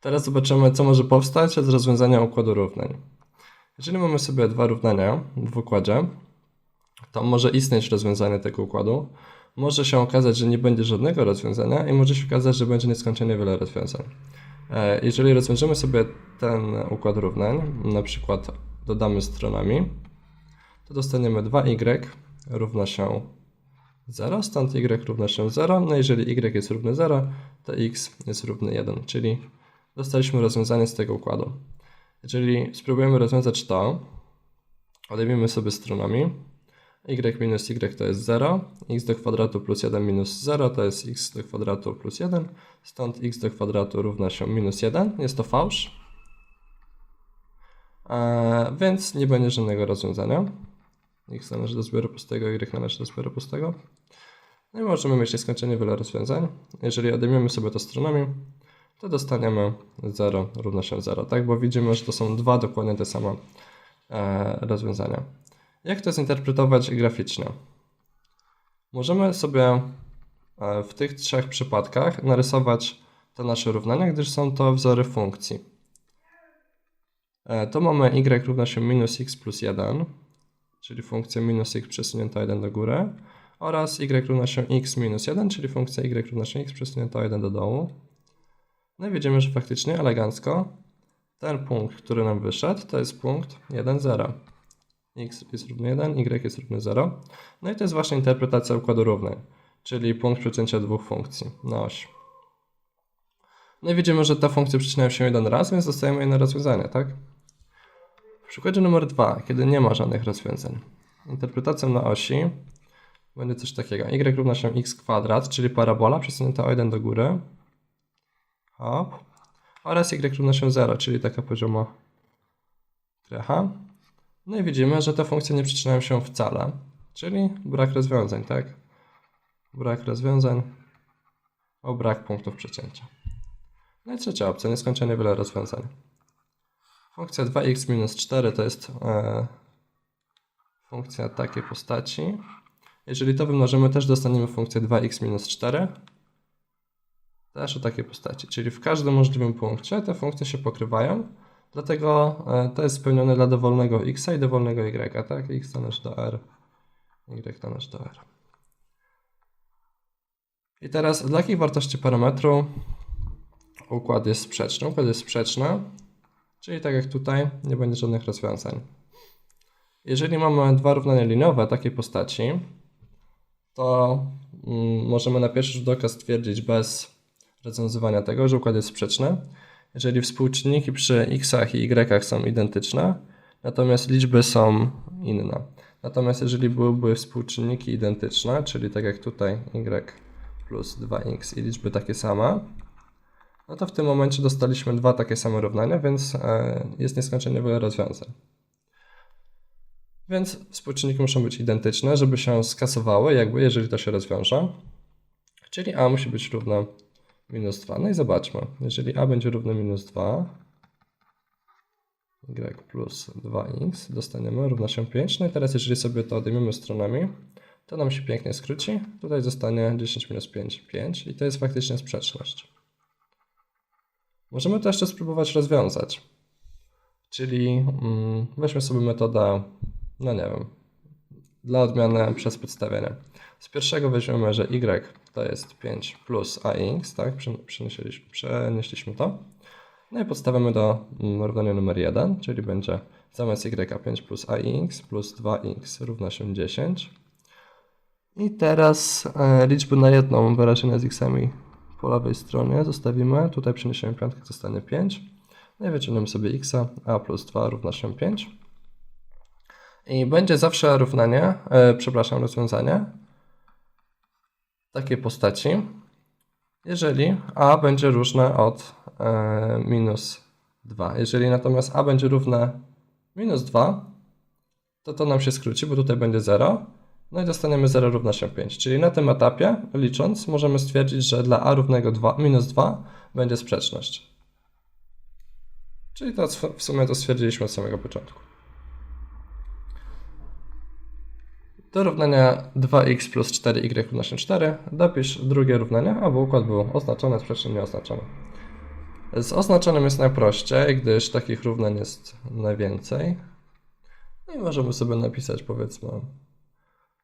Teraz zobaczymy, co może powstać z rozwiązania układu równań. Jeżeli mamy sobie dwa równania w układzie, to może istnieć rozwiązanie tego układu. Może się okazać, że nie będzie żadnego rozwiązania i może się okazać, że będzie nieskończenie wiele rozwiązań. E, Jeżeli rozwiążemy sobie ten układ równań, na przykład dodamy stronami, to dostaniemy 2y równa się 0, stąd y równa się 0. No jeżeli y jest równy 0, to x jest równy 1, czyli dostaliśmy rozwiązanie z tego układu. Jeżeli spróbujemy rozwiązać to, odejmiemy sobie stronami, y minus y to jest 0, x do kwadratu plus 1 minus 0 to jest x do kwadratu plus 1, stąd x do kwadratu równa się minus 1, jest to fałsz, Eee, więc nie będzie żadnego rozwiązania. x należy do zbioru pustego, y należy do zbioru pustego. No i możemy mieć nieskończenie wiele rozwiązań. Jeżeli odejmiemy sobie to stronami, to dostaniemy 0 równa się 0, tak? Bo widzimy, że to są dwa dokładnie te same e, rozwiązania. Jak to zinterpretować graficznie? Możemy sobie e, w tych trzech przypadkach narysować te nasze równania, gdyż są to wzory funkcji. E, To mamy y równa się minus x plus 1, czyli funkcja minus x przesunięta 1 do góry, oraz y równa się x minus 1, czyli funkcja y równa się x przesunięta o 1 do dołu. No i widzimy, że faktycznie elegancko ten punkt, który nam wyszedł, to jest punkt 1, 0. x jest równy 1, y jest równy 0. No i to jest właśnie interpretacja układu równań, czyli punkt przecięcia dwóch funkcji na osi. No i widzimy, że te funkcje przecinają się jeden raz, więc dostajemy jedno rozwiązanie, tak? W przykładzie numer dwa, kiedy nie ma żadnych rozwiązań. Interpretacją na osi będzie coś takiego. y równa się x kwadrat, czyli parabola przesunięta o 1 do góry. Hop. Oraz y równa się 0, czyli taka pozioma krecha. No i widzimy, że te funkcje nie przecinają się wcale, czyli brak rozwiązań, tak? Brak rozwiązań o brak punktów przecięcia. No i trzecia opcja, nieskończenie wiele rozwiązań. Funkcja 2x minus 4 to jest e, funkcja takiej postaci. Jeżeli to wymnożymy, też dostaniemy funkcję 2x minus 4. Też o takiej postaci. Czyli w każdym możliwym punkcie te funkcje się pokrywają. Dlatego e, to jest spełnione dla dowolnego x i dowolnego y, tak? x należy do r, y należy do r. I teraz dla jakich wartości parametru układ jest sprzeczny? Układ jest sprzeczny, czyli tak jak tutaj, nie będzie żadnych rozwiązań. Jeżeli mamy dwa równania liniowe takiej postaci, to mm, możemy na pierwszy rzut oka stwierdzić bez rozwiązywania tego, że układ jest sprzeczny. Jeżeli współczynniki przy x'ach i y'ach są identyczne, natomiast liczby są inne. Natomiast jeżeli byłyby współczynniki identyczne, czyli tak jak tutaj y plus 2x i liczby takie same, no to w tym momencie dostaliśmy dwa takie same równania, więc e, jest nieskończenie wiele rozwiązań. Więc współczynniki muszą być identyczne, żeby się skasowały, jakby jeżeli to się rozwiąże. Czyli a musi być równe minus 2. No i zobaczmy. Jeżeli a będzie równe minus 2, y plus 2x dostaniemy równa się 5. No i teraz jeżeli sobie to odejmiemy stronami, to nam się pięknie skróci. Tutaj zostanie 10 minus 5, 5 i to jest faktycznie sprzeczność. Możemy to jeszcze spróbować rozwiązać. Czyli mm, weźmy sobie metodę, no nie wiem, dla odmiany przez podstawienie. Z pierwszego weźmiemy, że y to jest 5 plus ax, tak? Przenieśliśmy, to. No i podstawiamy do mm, równania numer 1, czyli będzie zamiast y 5 plus ax plus 2x równa się 10. I teraz e, liczby na jedną wyrażenia z xami po lewej stronie zostawimy, tutaj przeniesiemy piątkę, zostanie 5. No i wyciągniemy sobie x, a plus 2 równa się 5. I będzie zawsze równanie, e, przepraszam, rozwiązanie takiej postaci, jeżeli a będzie różne od e, minus 2. Jeżeli natomiast a będzie równe minus 2, to to nam się skróci, bo tutaj będzie 0. No i dostaniemy 0 równa się 5. Czyli na tym etapie, licząc, możemy stwierdzić, że dla a równego 2, minus 2 będzie sprzeczność. Czyli to w sumie to stwierdziliśmy od samego początku. Do równania 2x plus 4y równa się 4 dopisz drugie równanie, aby układ był oznaczony, sprzeczny, nieoznaczony. Z oznaczonym jest najprościej, gdyż takich równań jest najwięcej. No i możemy sobie napisać powiedzmy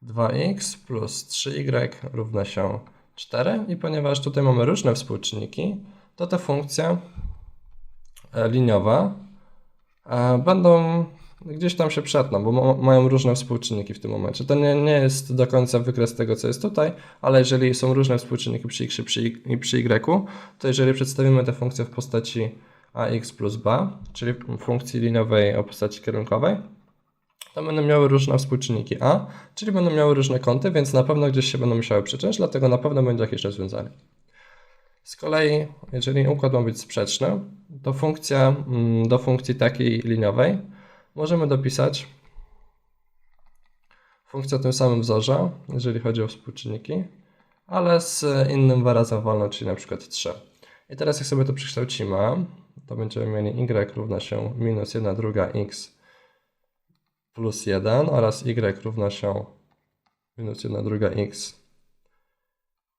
2x plus 3y równa się 4 i ponieważ tutaj mamy różne współczynniki, to te funkcje e, liniowe e, będą gdzieś tam się przetną, bo ma- mają różne współczynniki w tym momencie. To nie, nie jest do końca wykres tego, co jest tutaj, ale jeżeli są różne współczynniki przy x i przy, y- i przy y, to jeżeli przedstawimy te funkcje w postaci ax plus b, czyli funkcji liniowej o postaci kierunkowej, to będą miały różne współczynniki a, czyli będą miały różne kąty, więc na pewno gdzieś się będą musiały przyciąć, dlatego na pewno będzie jakieś rozwiązanie. Z kolei, jeżeli układ ma być sprzeczny, to funkcja mm, do funkcji takiej liniowej możemy dopisać funkcję o tym samym wzorze, jeżeli chodzi o współczynniki, ale z innym wyrazem wolnym, czyli na przykład 3. I teraz jak sobie to przekształcimy, to będziemy mieli y równa się minus 1 druga x plus 1 oraz y równa się minus 1 druga x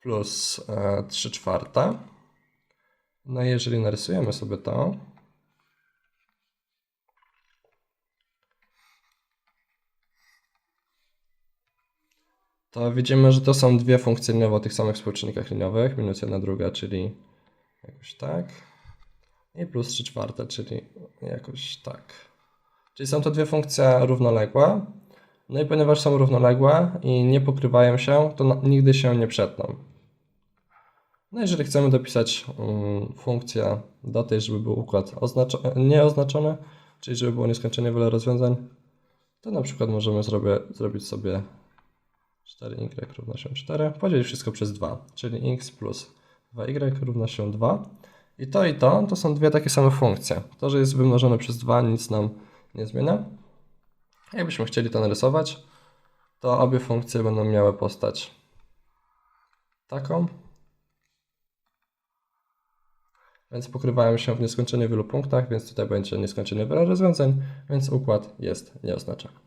plus e, 3 czwarte. No i jeżeli narysujemy sobie to, to widzimy, że to są dwie funkcje liniowe o tych samych współczynnikach liniowych, minus 1 druga, czyli jakoś tak, i plus 3 czwarte, czyli jakoś tak. Czyli są to dwie funkcje równoległe. No i ponieważ są równoległe i nie pokrywają się, to nigdy się nie przetną. No jeżeli chcemy dopisać um, funkcję do tej, żeby był układ oznaczo- nieoznaczony, czyli żeby było nieskończenie wiele rozwiązań, to na przykład możemy zrobić sobie 4y równa się 4, podzielić wszystko przez 2, czyli x plus 2y równa się 2. I to i to, to są dwie takie same funkcje. To, że jest wymnożone przez 2 nic nam nie zmienia. Jakbyśmy chcieli to narysować, to obie funkcje będą miały postać taką. Więc pokrywają się w nieskończenie wielu punktach, więc tutaj będzie nieskończenie wiele rozwiązań, więc układ jest nieoznaczony.